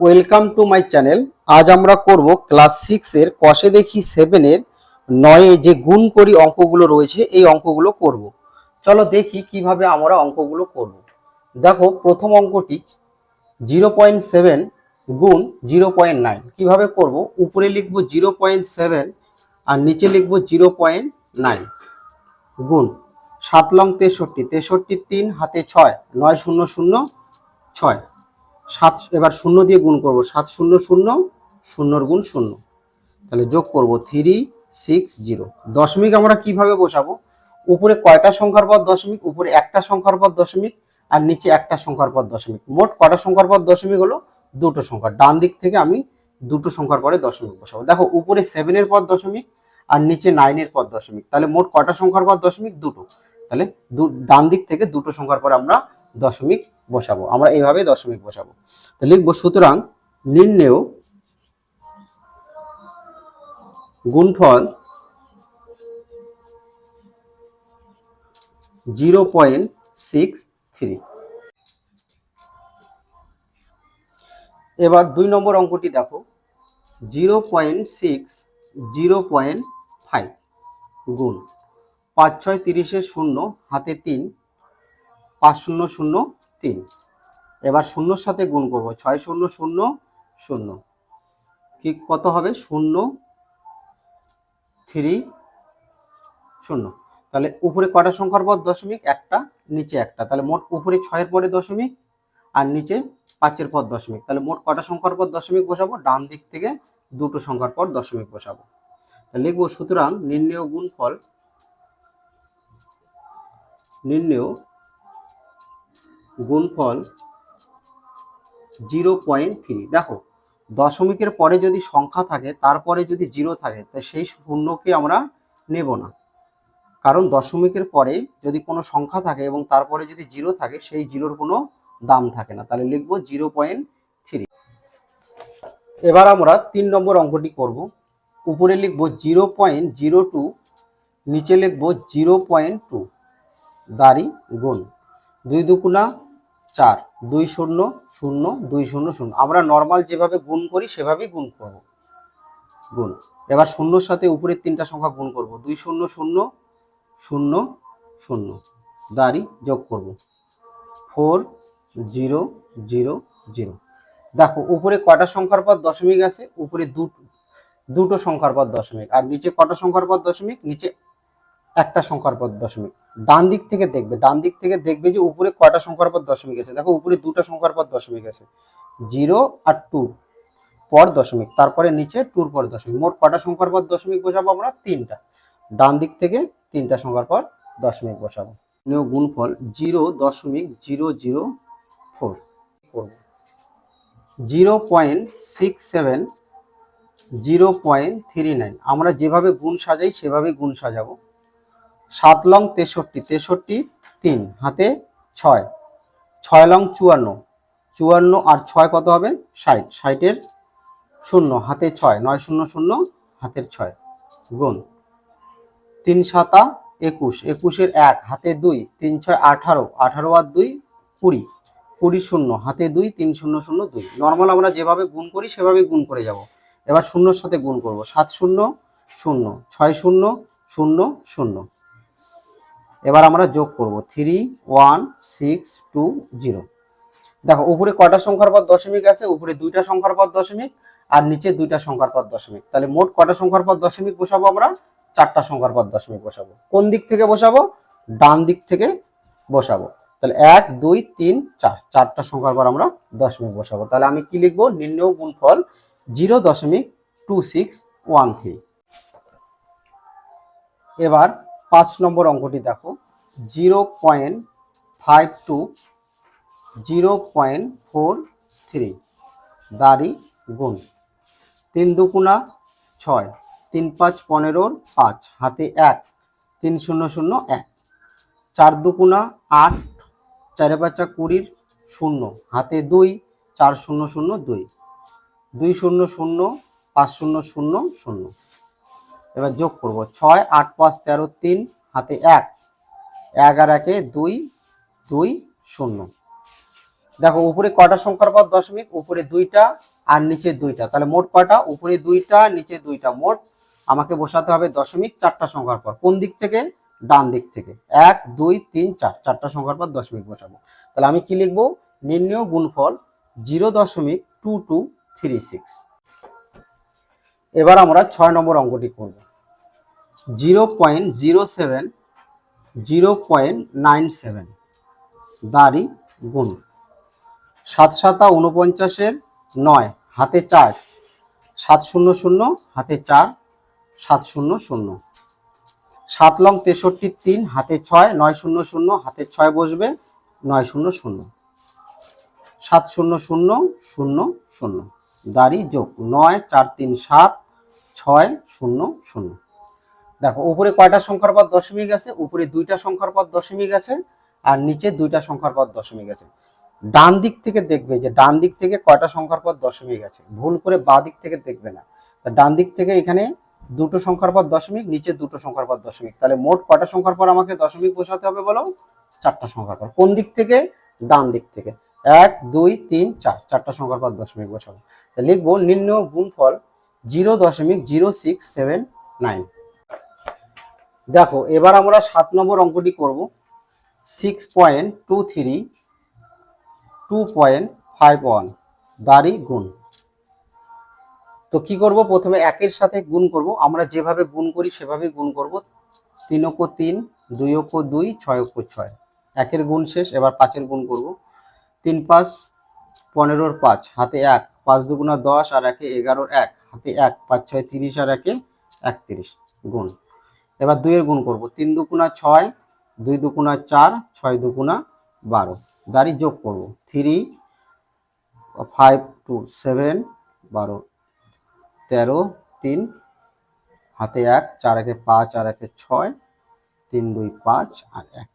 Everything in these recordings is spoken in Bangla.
Welcome to my channel. আজ আমরা করব ক্লাস সিক্সের কষে দেখি সেভেনের নয়ে যে গুণ করি অঙ্কগুলো রয়েছে, এই অঙ্কগুলো করব। চলো দেখি কীভাবে আমরা অঙ্কগুলো করব। দেখো, প্রথম অঙ্কটি জিরো পয়েন্ট সেভেন গুণ জিরো পয়েন্ট নাইন। কীভাবে করব? উপরে লিখব জিরো পয়েন্ট সেভেন আর নিচে লিখব জিরো পয়েন্ট নাইন গুণ সাত লং তেষট্টি। তেষট্টি তিন হাতে ছয়, নয় শূন্য শূন্য ছয়। সাত, এবার শূন্য দিয়ে গুণ করব। সাত শূন্য শূন্য, শূন্যর গুণ শূন্য। তাহলে যোগ করব থ্রি সিক্স জিরো দশমিক আমরা কীভাবে বসাবো? উপরে কয়টা সংখ্যার পর দশমিক, উপরে একটা সংখ্যার পর দশমিক, আর নিচে একটা সংখ্যার পর দশমিক। মোট কটা সংখ্যার পর দশমিক হলো? দুটো সংখ্যা ডান দিক থেকে আমি দুটো সংখ্যার পরে দশমিক বসাবো। দেখো, উপরে সেভেনের পর দশমিক, আর নিচে নাইনের পর দশমিক। তাহলে মোট কটা সংখ্যার পর দশমিক? দুটো। তাহলে ডান দিক থেকে দুটো সংখ্যার পরে আমরা দশমিক বসাবো। আমরা এইভাবে দশমিক বসাবো। তো লিখব, সুতরাং নির্ণেয় গুণফল জিরো পয়েন্ট সিক্স থ্রি। এবার দুই নম্বর অঙ্কটি দেখো। Zero point six, zero point five গুণ পাঁচ ছয় তিরিশের শূন্য, হাতে তিন পাঁচ শূন্য শূন্য তিন। এবার শূন্যর সাথে গুণ করব, ছয় শূন্য শূন্য শূন্য। কি, কত হবে? শূন্য, থ্রি শূন্য। তাহলে উপরে কটা সংখ্যার পর দশমিক একটা, নিচে একটা। তাহলে মোট উপরে ছয়ের পরে দশমিক আর নিচে পাঁচের পর দশমিক। তাহলে মোট কটা সংখ্যার পর দশমিক বসাবো? ডান দিক থেকে দুটো সংখ্যার পর দশমিক বসাবো। লিখব, সুতরাং নির্ণেয় গুণফল, নির্ণেয় গুণফল জিরো পয়েন্ট থ্রি। দেখো, দশমিকের পরে যদি সংখ্যা থাকে, তারপরে যদি জিরো থাকে, তা সেই শূন্যকে আমরা নেব না। কারণ দশমিকের পরে যদি কোনো সংখ্যা থাকে এবং তারপরে যদি জিরো থাকে, সেই জিরোর কোনো দাম থাকে না। তাহলে লিখব জিরো পয়েন্ট থ্রি। এবার আমরা তিন নম্বর অঙ্কটি করব। উপরে লিখব জিরো পয়েন্ট জিরো টু, নিচে লিখব জিরো পয়েন্ট টু। দাড়ি, গুণ। দুই দুকুনা চার, দুই শূন্য শূন্য, দুই শূন্য শূন্য। আমরা নর্মাল যেভাবে গুণ করি, সেভাবেই গুণ করব। গুণ। এবার শূন্যর সাথে উপরের তিনটা সংখ্যা গুণ করব। দুই শূন্য শূন্য শূন্য শূন্য। দাঁড়ি, যোগ করব। Four, zero zero zero. দেখো, উপরে কটা সংখ্যার পর দশমিক আছে? উপরে দুটো দুটো সংখ্যার পর দশমিক। আর নিচে কটা সংখ্যার পর দশমিক? নিচে একটা সংখ্যার পর দশমিক। ডান দিক থেকে দেখবে, ডান দিক থেকে দেখবে যে উপরে কয়টা সংখ্যার পর দশমিক আছে? দেখো উপরে দুটো সংখ্যার পর দশমিক আছে। জিরো আর টু পর দশমিক, তারপরে নিচে টুর পর দশমিক। মোট কটা সংখ্যার পর দশমিক বসাবো আমরা? তিনটা। ডান দিক থেকে তিনটা সংখ্যার পর দশমিক বসাবো। নিয়েও গুণফল জিরো দশমিক জিরো জিরো ফোর। করব zero point six seven zero point three nine. আমরা যেভাবে গুণ সাজাই সেভাবে গুণ সাজাবো। সাত লং তেষট্টি তেষট্টি তিন, হাতে ছয়। ছয় লং চুয়ান্ন। চুয়ান্ন আর ছয় কত হবে? ষাট। ষাটের শূন্য, হাতে ছয়। নয় শূন্য শূন্য, হাতের ছয়। গুণ। তিন সাতা একুশ। একুশের এক, হাতে দুই। তিন ছয় আঠারো। আঠারো আর দুই, কুড়ি। কুড়ি শূন্য, হাতে দুই, তিন শূন্য শূন্য দুই। নর্মাল আমরা যেভাবে গুণ করি, সেভাবে গুণ করে যাব। এবার শূন্যর সাথে গুণ করব। সাত শূন্য শূন্য। ছয় শূন্য শূন্য শূন্য। এবার আমরা যোগ করব three one six two zero দেখো, উপরে কটা সংখ্যার পর দশমিক আছে? উপরে দুইটা সংখ্যার পর দশমিক আর নিচে দুইটা সংখ্যার পর দশমিক। তাহলে মোট কটা সংখ্যার পর দশমিক বসাবো আমরা? চারটা সংখ্যার পর দশমিক বসাবো। কোন দিক থেকে বসাবো? ডান দিক থেকে বসাবো। তাহলে এক, দুই, তিন, চার। চারটা সংখ্যার পর আমরা দশমিক বসাবো। তাহলে আমি কি লিখব? নির্ণয় গুণফল জিরো দশমিক টু সিক্স ওয়ান থ্রি এবার পাঁচ নম্বর অঙ্কটি দেখো। Zero point five two, zero point four three, দাড়ি গুণ। তিন দুকুনা ছয়, তিন পাঁচ পনেরোর পাঁচ, হাতে এক, তিন শূন্য শূন্য এক। চার দুকুনা আট, চারে পাঁচা কুড়ির শূন্য, হাতে দুই, চার শূন্য শূন্য দুই। দুই শূন্য শূন্য, পাঁচ শূন্য শূন্য শূন্য। এবার যোগ করব ছয়, আট, পাঁচ, তেরো, তিন, হাতে এক। এক আর একে দুই দুই, শূন্য। দেখো, উপরে কয়টা সংখ্যার পদ? দশমিক, উপরে দুইটা, আর নিচে দুইটা। তাহলে মোট কয়টা? উপরে দুইটা, নিচে দুইটা। মোট আমাকে বসাতে হবে দশমিক চারটা সংখ্যার পর। কোন দিক থেকে? ডান দিক থেকে। এক, দুই, তিন, চার। চারটা সংখ্যার পর দশমিক বসাবো। তাহলে আমি কি লিখব? নির্ণয় গুণফল জিরো দশমিক টু টু থ্রি সিক্স। এবার আমরা ছয় নম্বর অঙ্কটি করব। Zero point zero seven, zero point nine seven, দাড়ি গুণ। সাত সাতা উনপঞ্চাশের নয়, হাতে চার। সাত শূন্য শূন্য, হাতে চার, সাত শূন্য শূন্য। সাত লং তেষট্টি তিন, হাতে ছয়, নয় শূন্য শূন্য, হাতে ছয় বসবে, নয় শূন্য শূন্য। সাত শূন্য শূন্য শূন্য শূন্য। দাড়ি যোগ নয়, চার তিন সাত ছয় শূন্য শূন্য। দেখো, উপরে কয়টা সংখ্যার পদ দশমিক আছে? উপরে দুইটা সংখ্যার পদ দশমিক আছে আর নিচে দুইটা সংখ্যার পদ দশমিক আছে। ডান দিক থেকে দেখবে যে ডান দিক থেকে কয়টা সংখ্যার পদ দশমিক আছে? ভুল করে বা দিক থেকে দেখবে না। তা ডান দিক থেকে এখানে দুটো সংখ্যার পদ দশমিক, নিচে দুটো সংখ্যার পদ দশমিক। তাহলে মোট কয়টা সংখ্যার পর আমাকে দশমিক বসাতে হবে বলো? চারটা সংখ্যার পর। কোন দিক থেকে? ডান দিক থেকে। এক, দুই, তিন, চার। চারটা সংখ্যার পর দশমিক বসাবো। লিখব নিম্ন গুণফল জিরো দশমিক জিরো সিক্স সেভেন নাইন। দেখো, এবার আমরা সাত নম্বর অঙ্কটি করব। Six point two three two point five one দাড়ি গুণ। তো কি করব? প্রথমে একের সাথে গুণ করব। আমরা যেভাবে গুণ করি, সেভাবে গুণ করব। তিন অক্ষ তিন, দুই অক্ষ দুই, ছয় অক্ষ ছয়। একের গুণ শেষ, এবার পাঁচের গুণ করব। তিন পাঁচ, পনেরোর পাঁচ, হাতে এক, পাঁচ দুগুণা দশ আর একে এগারোর এক। হাতে এক, পাঁচ, ছয়, তিরিশ আর একে একত্রিশ গুণ। এবার দুইয়ের গুণ করব। তিন দুগুণা ছয়, দুই দুগুণা চার, ছয় দুগুণা বারো। দাঁড়ি যোগ করব। থ্রি, ফাইভ, টু, সেভেন, বারো, তেরো, তিন, হাতে এক, চার একে পাঁচ, আর একে ছয়, তিন, দুই, পাঁচ, আর এক।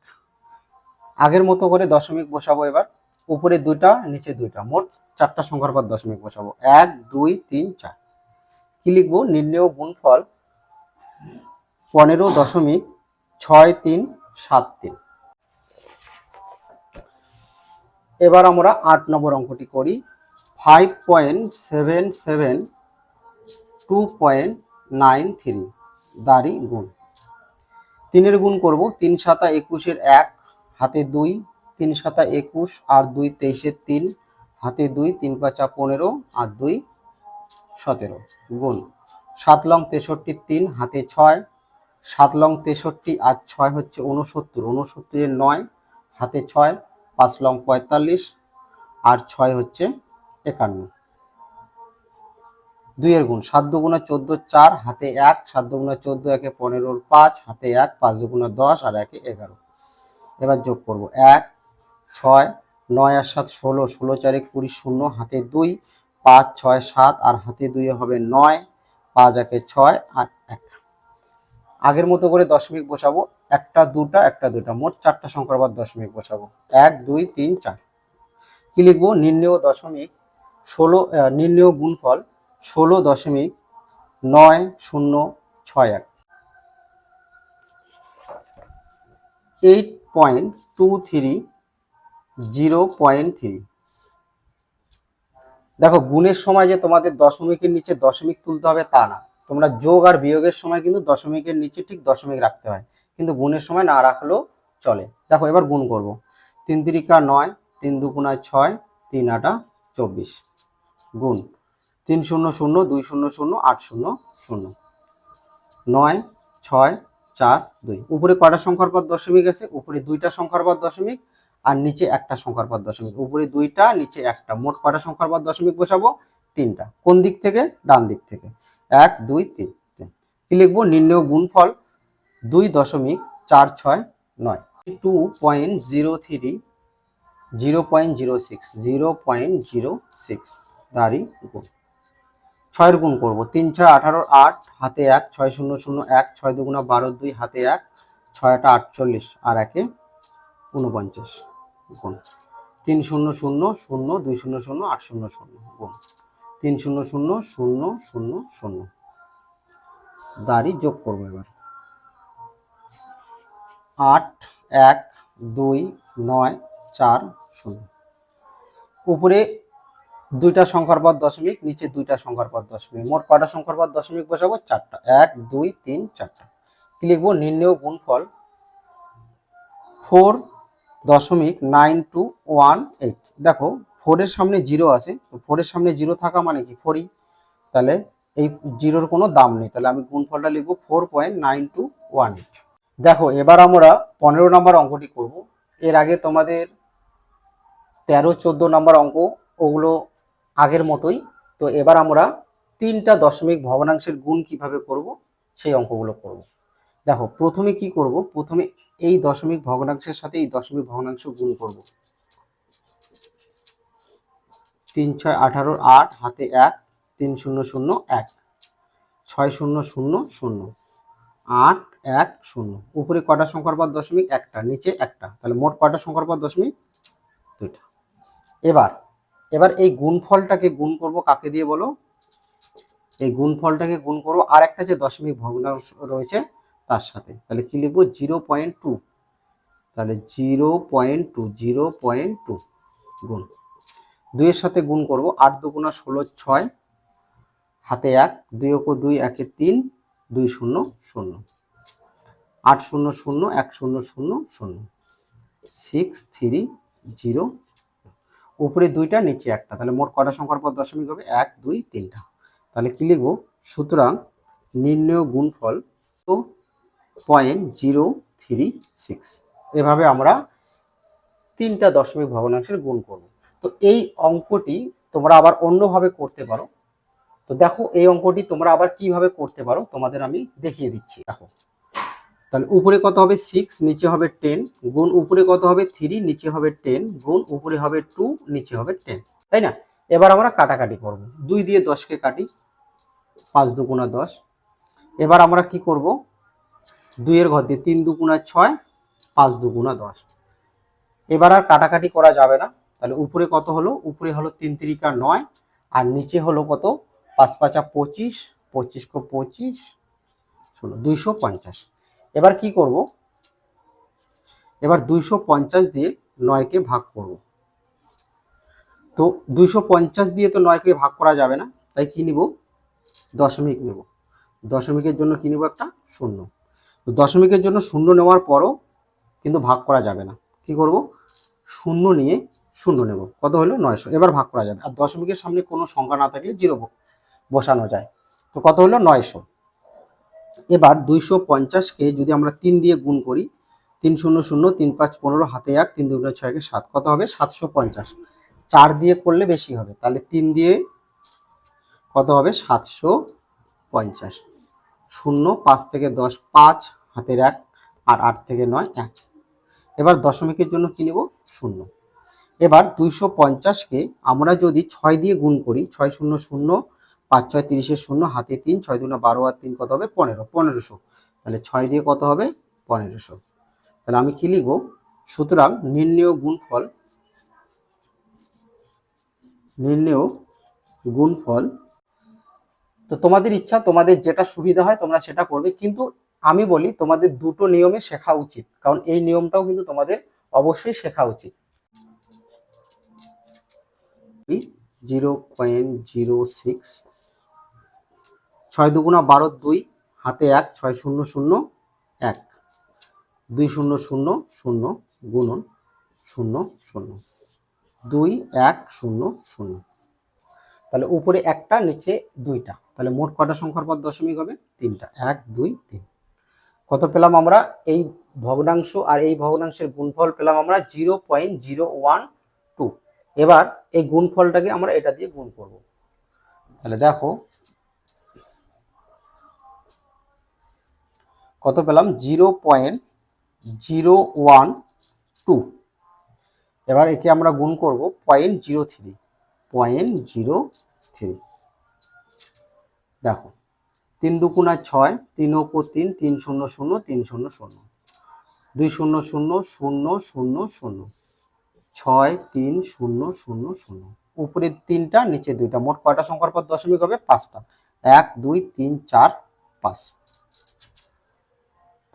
আগের মতো করে দশমিক বসাবো এবার। উপরে দুইটা, নিচে দুইটা। মোট চারটা সংখ্যার পর দশমিক বসাবো। এক, দুই, তিন, চার। কি লিখব? নির্ণয় গুণফল পনেরো দশমিক ছয় তিন সাত তিন। এবার আমরা আট নম্বর অঙ্কটি করি। Five point seven seven two point nine three দাড়ি গুণ। তিনের গুণ করব, তিন সাতা একুশের এক, হাতে দুই, তিন সাতা একুশ, আর দুই তেইশের তিন, হাতে দুই, তিন পাঁচা পনেরো, আর দুই সতেরো। গুণ। সাত লং তেষট্টি তিন, হাতে ছয়। সাত লং তেষট্টি আর ছয় হচ্ছে উনসত্তর উনসত্তরের নয়, হাতে ছয়। পাঁচ লং পঁয়তাল্লিশ আর ছয় হচ্ছে একান্ন। দুইয়ের গুণ। সাত দুগুণা চোদ্দ চার, হাতে এক। সাত দুগুণা চোদ্দ একে পনেরোর পাঁচ, হাতে এক। পাঁচ দুগুণা দশ আর একে এগারো। এবার যোগ করব। এক, ছয়, নয় আর সাত ষোলো। ষোলো চারে কুড়ি শূন্য, হাতে দুই। পাঁচ, ছয়, সাত আর হাতে দুইয়ে হবে নয়, পাঁচ, একে ছয় আর এক। আগের মতো করে দশমিক বসাবো। একটা, দুটা একটা, দুটা। মোট চারটা সংখ্যার বাদ দশমিক বসাবো। এক, দুই, তিন, চার। কি লিখব? নির্ণেয় দশমিক ষোলো নির্ণেয় গুণফল ষোলো দশমিক নয়, শূন্য, ছয়, এক। Eight point two three, zero point three. দেখো, গুণের সময় যে তোমাদের দশমিকের নিচে দশমিক তুলতে হবে তা না। তোমরা যোগ আর বিয়োগের সময় কিন্তু দশমিকের নিচে ঠিক দশমিক রাখতে হয়। কিন্তু গুণের সময় না রাখলেও চলে। দেখো, এবার গুণ করব। তিন তিরিকা নয়, তিন দুগুণায় ছয়, তিন আটা চব্বিশ। গুণ। তিন শূন্য শূন্য, দুই শূন্য শূন্য, আট শূন্য শূন্য। নয়, ছয়, চার, দুই। উপরে কয়টা সংখ্যার পর দশমিক আছে? উপরে দুইটা সংখ্যার পর দশমিক আর নিচে একটা সংখ্যার পর দশমিক। উপরে দুইটা, নিচে একটা। মোট কয়টা সংখ্যার পর দশমিক বসাবো? তিনটা। কোন দিক থেকে? ডান দিক থেকে। এক, দুই, তিন তিন। কি লিখব? নির্ণয় গুণফল দুই দশমিক চার ছয় নয়। Two point zero three, zero point zero six, zero point zero six. দাঁড়ি গুণ। ছয়ের গুণ করব। তিন ছয় আঠারো আট, হাতে এক, ছয় শূন্য শূন্য এক, ছয় দুগুণা বারো দুই, হাতে এক, ছয়টা আটচল্লিশ, আর একে উনপঞ্চাশ গুণ। তিন শূন্য শূন্য শূন্য, দুই শূন্য শূন্য, আট শূন্য শূন্য, গুণ। তিন শূন্য শূন্য শূন্য শূন্য শূন্য। দাঁড়ি যোগ করব এবার। আট, এক, দুই, নয়, চার, শূন্য। উপরে দুইটা সংখ্যার পর দশমিক, নিচে দুইটা সংখ্যার পর দশমিক। মোট কয়টা সংখ্যার পর দশমিক বসাবো? চারটা। এক, দুই, তিন, চারটা। কি লিখব? নির্ণয় গুণফল। ফোর দশমিক নাইন টু ওয়ান এইট। দেখো ফোরের সামনে জিরো আছে, তো ফোরের সামনে জিরো থাকা মানে কি ফোরই তাহলে এই জিরোর কোনো দাম নেই। তাহলে আমি গুণফলটা লিখব four point nine two one eight দেখো, এবার আমরা পনেরো নম্বর অঙ্কটি করব। এর আগে তোমাদের তেরো, চোদ্দ নম্বর অঙ্ক, ওগুলো আগের মতোই। তো এবার আমরা তিনটা দশমিক ভগ্নাংশের গুণ কীভাবে করব, সেই অঙ্কগুলো করব। দেখো, প্রথমে কি করব? প্রথমে এই দশমিক ভগ্নাংশের সাথে এই দশমিক ভগ্নাংশ গুণ করব। তিন ছয় আঠারো আট, হাতে এক, তিন শূন্য শূন্য এক, ছয় শূন্য শূন্য শূন্য, আট এক শূন্য। উপরে কটা সংখ্যার পর দশমিক? একটা, নিচে একটা। তাহলে মোট কটা সংখ্যার পর দশমিক? দুইটা। এবার এবার এই গুণফলটাকে গুণ করব কাকে দিয়ে বলো? এই গুণফলটাকে গুণ করব আর একটা যে দশমিক ভগ্নাংশ রয়েছে তার সাথে। তাহলে কি লিখব? Zero point two. তাহলে zero point two, zero point two গুণ। দুইয়ের সাথে গুণ করব, আট দুগুণা ষোলো, ছয়। হাতে এক, দুই অক দুই, একে তিন, দুই শূন্য শূন্য। আট শূন্য শূন্য, এক শূন্য শূন্য শূন্য। Six, three, zero. উপরে দুইটা, নিচে একটা। তাহলে মোট কটা সংখ্যার পর দশমিক হবে? এক, দুই, তিনটা। তাহলে কি লিখব? সুতরাং নির্ণয় গুণফল তো পয়েন্ট জিরো থ্রি সিক্স এভাবে আমরা তিনটা দশমিক ভগ্নাংশের গুণ করব। তো এই অঙ্কটি তোমরা আবার অন্যভাবে করতে পারো। তো দেখো, এই অঙ্কটি তোমরা আবার কীভাবে করতে পারো, তোমাদের আমি দেখিয়ে দিচ্ছি। দেখো, তাহলে উপরে কত হবে সিক্স নিচে হবে টেন গুণ উপরে কত হবে থ্রি নিচে হবে টেন গুণ উপরে হবে টু নিচে হবে টেন তাই না? এবার আমরা কাটাকাটি করব। দুই দিয়ে দশকে কাটি, পাঁচ দুগুণা দশ। এবার আমরা কি করব? দুইয়ের ঘর দিয়ে তিন দুগুণা ছয়, পাঁচ দুগুণা দশ। এবার আর কাটাকাটি করা যাবে না। তাহলে উপরে কত হলো? উপরে হলো তিন তিরিকা নয়, আর নিচে হলো কত? পাঁচ পাঁচা পঁচিশ পঁচিশ কো পঁচিশ, ষোলো, দুইশো পঞ্চাশ। এবার কি করব? এবার দুইশো পঞ্চাশ দিয়ে নয়কে ভাগ করব। তো দুইশো পঞ্চাশ দিয়ে তো নয়কে ভাগ করা যাবে না, তাই কি নিব? দশমিক নেব। দশমিকের জন্য কি নিব একটা? শূন্য। তো দশমিকের জন্য শূন্য নেওয়ার পরও কিন্তু ভাগ করা যাবে না। কি করব? শূন্য নিয়ে শূন্য নেব। কত হলো? নয়শো। এবার ভাগ করা যাবে। আর দশমিকের সামনে কোনো সংখ্যা না থাকলে জিরো বসানো যায়। তো কত হলো? নয়শো। এবার দুইশো পঞ্চাশকে যদি আমরা তিন দিয়ে গুণ করি, তিন শূন্য শূন্য, তিন পাঁচ পনেরো, হাতে এক, তিন দুগুণ ছয়কে সাত, কত হবে? সাতশো পঞ্চাশ। চার দিয়ে করলে বেশি হবে। তাহলে তিন দিয়ে কত হবে? সাতশো পঞ্চাশ। শূন্য, পাঁচ থেকে দশ, পাঁচ, হাতের এক, আর আট থেকে নয়, এক। এবার দশমিকের জন্য কি নেব? শূন্য। এবার দুইশো পঞ্চাশকে আমরা যদি ছয় দিয়ে গুণ করি, ছয় শূন্য শূন্য, পাঁচ ছয় তিরিশের শূন্য, হাতে তিন, ছয় দুগুণা বারো আর তিন কত হবে? পনেরো, পনেরোশো। তাহলে ছয় দিয়ে কত হবে? পনেরোশো। তাহলে আমি কি লিখব? সুতরাং নির্ণেয় গুণফল নির্ণেয় গুণফল তো তোমাদের ইচ্ছা, তোমাদের যেটা সুবিধা হয় তোমরা সেটা করবে। কিন্তু আমি বলি, তোমাদের দুটো নিয়মে শেখা উচিত। কারণ এই নিয়মটাও কিন্তু তোমাদের অবশ্যই শেখা উচিত। জিরো পয়েন্ট জিরো সিক্স, ছয় দুগুণা বারো দুই, হাতে এক, ছয় শূন্য শূন্য এক। দুই শূন্য শূন্য শূন্য গুণন শূন্য শূন্য। দুই, এক শূন্য শূন্য। তাহলে উপরে একটা, নিচে দুইটা। তাহলে মোট কটা সংখ্যার পর দশমিক হবে? তিনটা। এক, দুই, তিন। কত পেলাম আমরা? এই ভগ্নাংশ আর এই ভগ্নাংশের গুণফল পেলাম আমরা zero point zero one two. এবার এই গুণফলটাকে আমরা এটা দিয়ে গুণ করব। তাহলে দেখো, কত পেলাম? Zero point zero one two. এবার একে আমরা গুণ করব point zero three. Point zero three দেখো, তিন দুকুণা ছয়, তিন ওপো তিন তিন শূন্য শূন্য, তিন শূন্য শূন্য। দুই শূন্য শূন্য শূন্য শূন্য শূন্য। ছয়, তিন শূন্য শূন্য শূন্য। উপরে তিনটা, নিচে দুইটা। মোট কয়টা সংখ্যার পর দশমিক হবে? পাঁচটা। এক, দুই, তিন, চার, পাঁচ।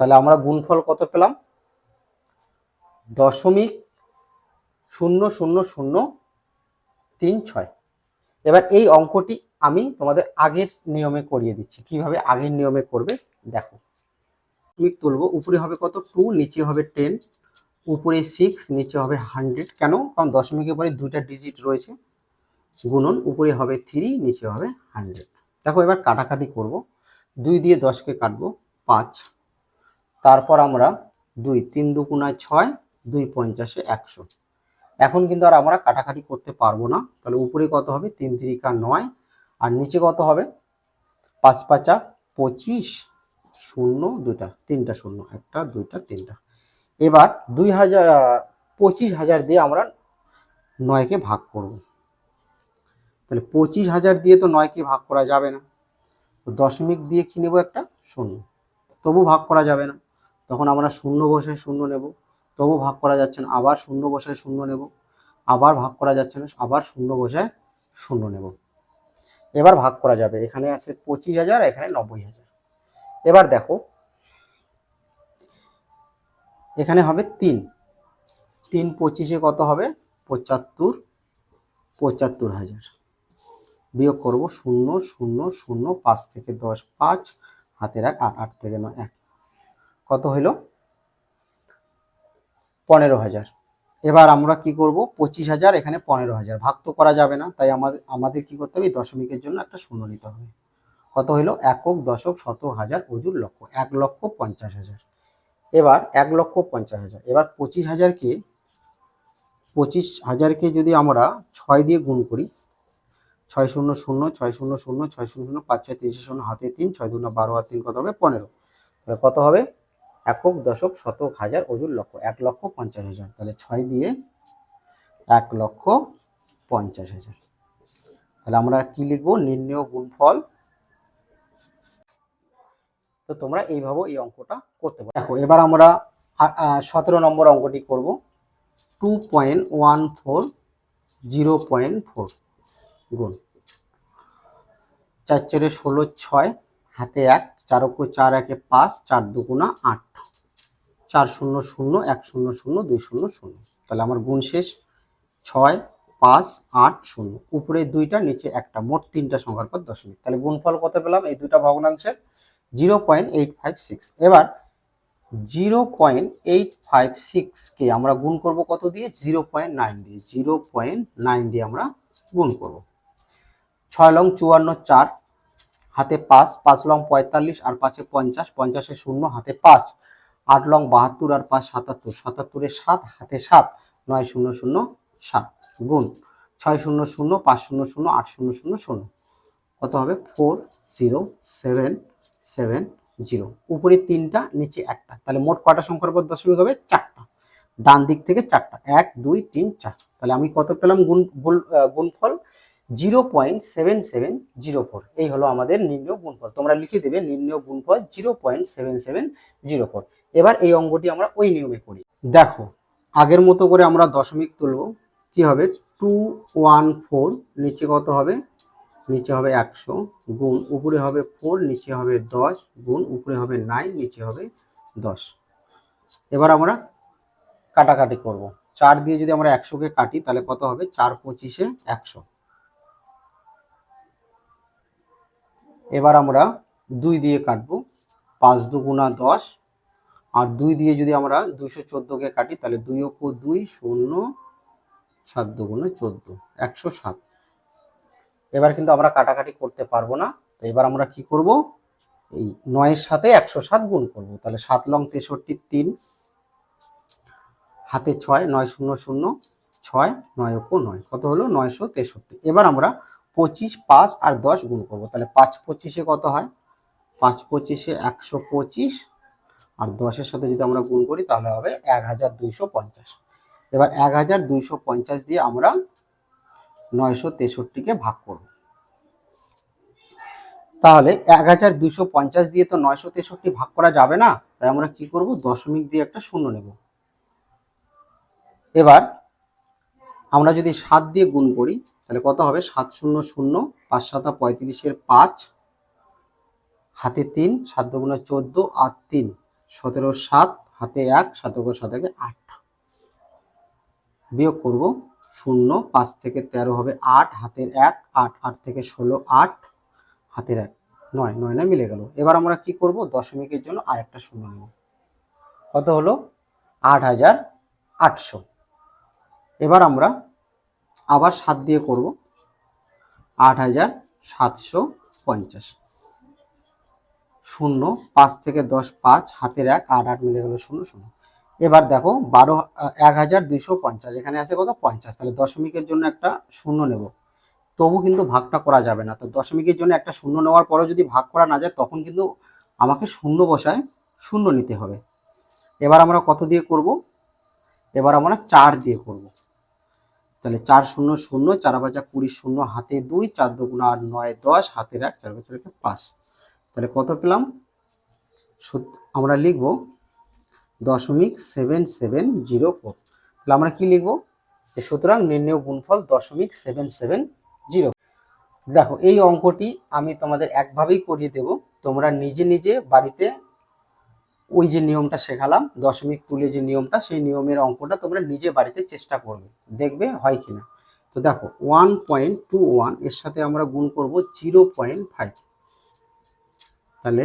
তাহলে আমরা গুণফল কত পেলাম? দশমিক শূন্য শূন্য শূন্য তিন, ছয়। এবার এই অঙ্কটি আমি তোমাদের আগের নিয়মে করিয়ে দিচ্ছি। কীভাবে আগের নিয়মে করবে, দেখো। তুমি তুলবো, উপরে হবে কত? টু, নিচে হবে টেন। উপরে সিক্স, নিচে হবে হান্ড্রেড। কেন? কারণ দশমিকের পরে দুইটা ডিজিট রয়েছে। গুণন, উপরে হবে থ্রি, নিচে হবে হান্ড্রেড। দেখো, এবার কাটাকাটি করব। দুই দিয়ে দশকে কাটবো, পাঁচ। তারপর আমরা দুই, তিন দুগুণায় ছয়, দুই পঞ্চাশে একশো। এখন কিন্তু আর আমরা কাটাকাটি করতে পারব না। তাহলে উপরে কত হবে? তিন তিরিকা নয়। আর নিচে কত হবে? পাঁচ পাঁচা পঁচিশ শূন্য দুটা তিনটা শূন্য, একটা, দুইটা, তিনটা। এবার দুই হাজার, পঁচিশ হাজার দিয়ে আমরা নয়কে ভাগ করব। তাহলে পঁচিশ হাজার দিয়ে তো নয়কে ভাগ করা যাবে না। দশমিক দিয়ে কি নেব একটা? শূন্য। তবু ভাগ করা যাবে না। তখন আমরা শূন্য বসায় শূন্য নেব। তবু ভাগ করা যাচ্ছে না। আবার শূন্য বসায় শূন্য নেব। আবার ভাগ করা যাচ্ছে না, আবার শূন্য বসায় শূন্য নেব। এবার ভাগ করা যাবে। এখানে আছে পঁচিশ হাজার, এখানে নব্বই হাজার। এবার দেখো, এখানে হবে তিন। তিন পঁচিশে কত হবে? পঁচাত্তর পঁচাত্তর হাজার। বিয়োগ করব শূন্য শূন্য শূন্য, পাঁচ থেকে দশ, পাঁচ, হাতের এক, আট আট থেকে নয়, এক। কত হইল? পনেরো হাজার। এবার আমরা কি করব? পঁচিশ হাজার, এখানে পনেরো হাজার। ভাগ তো করা যাবে না, তাই আমাদের আমাদের কি করতে হবে? দশমিকের জন্য একটা শূন্য নিতে হবে। কত হইল একক দশক শতক হাজার অজুর লক্ষ। এক লক্ষ পঞ্চাশ হাজার। এবার এক লক্ষ পঞ্চাশ হাজার। এবার পঁচিশ হাজারকে পঁচিশ হাজারকে যদি আমরা ছয় দিয়ে গুণ করি, ছয় শূন্য শূন্য, ছয় শূন্য শূন্য, ছয় শূন্য শূন্য, পাঁচ ছয় তিনশো শূন্য হাতে তিন, ছয় দুনা বারো আর তিন, কত হবে? পনেরো। কত হবে? একক দশক শতক হাজার অজুর লক্ষ, এক লক্ষ পঞ্চাশ হাজার। তাহলে ছয় দিয়ে এক লক্ষ পঞ্চাশ হাজার। তাহলে আমরা কি লিখব? নির্ণয় গুণফল। তো তোমরা এইভাবে এই অঙ্কটা করতে পারো। দেখো, এবার আমরা সতেরো নম্বর অঙ্কটি করব। Two point one four, zero point four গুণ। চার চারে ষোলো ছয়, হাতে এক, চার অক্ষ চার একে পাঁচ, চার দুগুণা আট। চার শূন্য শূন্য, এক শূন্য শূন্য, দুই শূন্য শূন্য। তাহলে আমার গুণ শেষ। ছয়, পাঁচ, আট, শূন্য। উপরে দুইটা, নিচে একটা। মোট তিনটা সংখ্যার পর দশমিক তাহলে গুণফল কত পেলাম? এই দুইটা ভগ্নাংশের। Zero point eight five six. এবার জিরো পয়েন্ট এইট ফাইভ সিক্সকে আমরা গুণ করব কত দিয়ে? জিরো পয়েন্ট নাইন দিয়ে। জিরো পয়েন্ট নাইন দিয়ে আমরা গুণ করব। ছয় লং চুয়ান্ন, চার। হাতে পাঁচ। পাঁচ লং পঁয়তাল্লিশ। আর পাঁচে পঞ্চাশ। পঞ্চাশে শূন্য, হাতে পাঁচ। আট লং বাহাত্তর আর পাঁচ সাতাত্তর। সাতাত্তরে সাত, হাতে সাত, নয় শূন্য শূন্য সাত। গুণ। ছয় শূন্য শূন্য, পাঁচ শূন্য শূন্য, আট শূন্য শূন্য শূন্য। কত হবে? Four, zero, seven seven, zero. উপরে তিনটা, নিচে একটা। তাহলে মোট কটা সংখ্যার পর দশমিক হবে? চারটা। ডান দিক থেকে চারটা। এক, দুই, তিন, চার। তাহলে আমি কত পেলাম? গুণ গুণ- গুণফল zero point seven seven zero four. এই হলো আমাদের নির্ণয় গুণফল। তোমরা লিখে দেবে নির্ণয় গুণফল zero point seven seven zero four. এবার এই অঙ্গটি আমরা ওই নিয়মে করি। দেখো, আগের মতো করে আমরা দশমিক তুলব। কি হবে? টু ওয়ান ফোর নিচে কত হবে? নিচে হবে একশো। গুণ, উপরে হবে ফোর নিচে হবে দশ। গুণ, উপরে হবে নাইন নিচে হবে দশ। এবার আমরা কাটাকাটি করব। চার দিয়ে যদি আমরা একশোকে কাটি, তাহলে কত হবে? চার পঁচিশে একশো। এবার আমরা দুই দিয়ে কাটবো। পাঁচ দুগুণা দশ। আর দুই দিয়ে যদি আমরা দুইশো চোদ্দোকে কাটি, তাহলে দুই অক্ষ দুই শূন্য সাত দুগুণে চোদ্দ, একশো সাত। এবার কিন্তু আমরা কাটাকাটি করতে পারব না। তো এবার আমরা কি করব? এই নয়ের সাথে একশো সাত গুণ করব। তাহলে সাত লং তেষট্টি তিন, হাতে ছয়, নয় শূন্য শূন্য, ছয়, নয় অক্ষ নয়। কত হলো? নয়শো তেষট্টি। এবার আমরা পঁচিশ, পাঁচ আর দশ গুণ করব। তাহলে পাঁচ পঁচিশে কত হয়? পাঁচ পঁচিশে একশো পঁচিশ আর দশের সাথে যদি আমরা গুণ করি, তাহলে হবে এক হাজার দুইশো পঞ্চাশ। এবার এক হাজার দুইশো পঞ্চাশ দিয়ে আমরা নয়শো তেষট্টিকে ভাগ করব। তাহলে এক হাজার দুইশো পঞ্চাশ দিয়ে তো নয়শো তেষট্টি ভাগ করা যাবে না, তাই আমরা কি করব? দশমিক দিয়ে একটা শূন্য নেব। এবার আমরা যদি সাত দিয়ে গুণ করি তাহলে কত হবে? সাত শূন্য শূন্য, পাঁচ সাতা পঁয়ত্রিশের পাঁচ, হাতে তিন, সাত দুগুণে চোদ্দ আর তিন, সতেরো সাত, হাতে এক, সাত দুগুণ সাত আট। বিয়োগ করব শূন্য, পাঁচ থেকে তেরো হবে আট, হাতের এক, আট আট থেকে ষোলো, আট, হাতের এক, নয় নয় নয় মিলে গেল। এবার আমরা কি করব? দশমিকের জন্য আরেকটা শূন্য নেব। কত হলো? আট হাজার আটশো। এবার আমরা আবার সাত দিয়ে করব। আট হাজার সাতশো পঞ্চাশ। শূন্য, পাঁচ থেকে দশ, পাঁচ, হাতের এক, আট আট মিলে গেল শূন্য শূন্য। এবার দেখো, বারো, এক হাজার দুইশো পঞ্চাশ। এখানে আছে কত? পঞ্চাশ। তাহলে দশমিকের জন্য একটা শূন্য নেব। তবু কিন্তু ভাগটা করা যাবে না। তো দশমিকের জন্য একটা শূন্য নেওয়ার পরেও যদি ভাগ করা না যায়, তখন কিন্তু আমাকে শূন্য বসায় শূন্য নিতে হবে। এবার আমরা কত দিয়ে করব? এবার আমরা চার দিয়ে করব। তাহলে চার শূন্য শূন্য, চার বাজা কুড়ি শূন্য, হাতে দুই, চার দুগুণ আট নয়, দশ হাতের এক, চার বছর পাঁচ। তাহলে কত পেলাম? আমরা লিখব দশমিক সেভেন সেভেন জিরো ফোর। তাহলে আমরা কি লিখব? যে সুতরাং নির্ণয় গুণফল দশমিক সেভেন সেভেন জিরো। দেখো, এই অঙ্কটি আমি তোমাদের একভাবেই করিয়ে দেব। তোমরা নিজে নিজে বাড়িতে ওই যে নিয়মটা শেখালাম, দশমিক তুলে যে নিয়মটা, সেই নিয়মের অঙ্কটা তোমরা নিজে বাড়িতে চেষ্টা করবে, দেখবে হয় কি না তো দেখো ওয়ান পয়েন্ট টু ওয়ানের সাথে আমরা গুণ করব জিরো পয়েন্ট ফাইভ তাহলে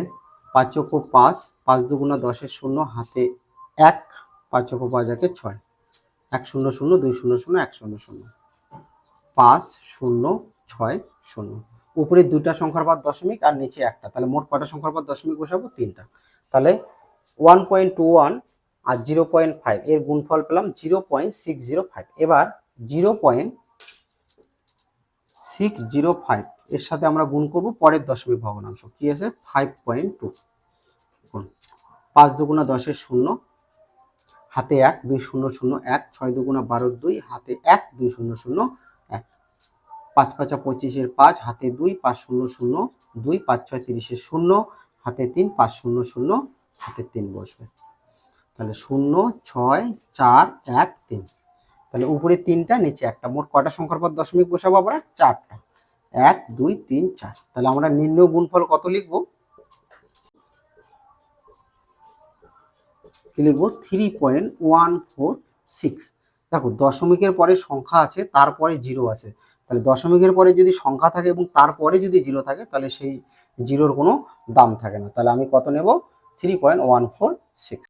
পাঁচক পাঁচ পাঁচ দুগুণা দশের শূন্য হাতে এক পাঁচক পাঁচ একে ছয়। এক শূন্য শূন্য, দুই শূন্য শূন্য, এক শূন্য শূন্য। পাঁচ শূন্য ছয় শূন্য। উপরে দুইটা সংখ্যার পর দশমিক আর নিচে একটা। তাহলে মোট কটা সংখ্যার পর দশমিক বসাবো? তিনটা। তাহলে ওয়ান পয়েন্ট টু ওয়ান আর জিরো পয়েন্ট ফাইভ এর গুণফল পেলাম zero point six zero five এবার zero point six zero five এর সাথে আমরা গুণ করব পরের দশমিক ভগ্নাংশ। কি আছে? ফাইভ পয়েন্ট টু পাঁচ দুগুণা দশের শূন্য, হাতে এক, দুই শূন্য শূন্য এক, ছয় দুগুণা বারোর দুই, হাতে এক, দুই শূন্য শূন্য এক। পাঁচ পাঁচা পঁচিশের পাঁচ, হাতে দুই, পাঁচ শূন্য শূন্য দুই, পাঁচ ছয় তিরিশের শূন্য, হাতে তিন, পাঁচ শূন্য শূন্য হাতে তিন বসবে। তাহলে শূন্য, ছয়, চার, এক, তিন। তাহলে উপরে তিনটা, নিচে একটা। মোট কটা সংখ্যার পর দশমিক বসাবো আমরা? চারটা। এক, দুই, তিন, চার। তাহলে আমরা নির্ণয় গুণফল কত লিখব? লিখব? Three point one four six. দেখো, দশমিকের পরে সংখ্যা আছে, তারপরে জিরো আছে। তাহলে দশমিকের পরে যদি সংখ্যা থাকে এবং তারপরে যদি জিরো থাকে, তাহলে সেই জিরোর কোনো দাম থাকে না। তাহলে আমি কত নেব? Three point one four six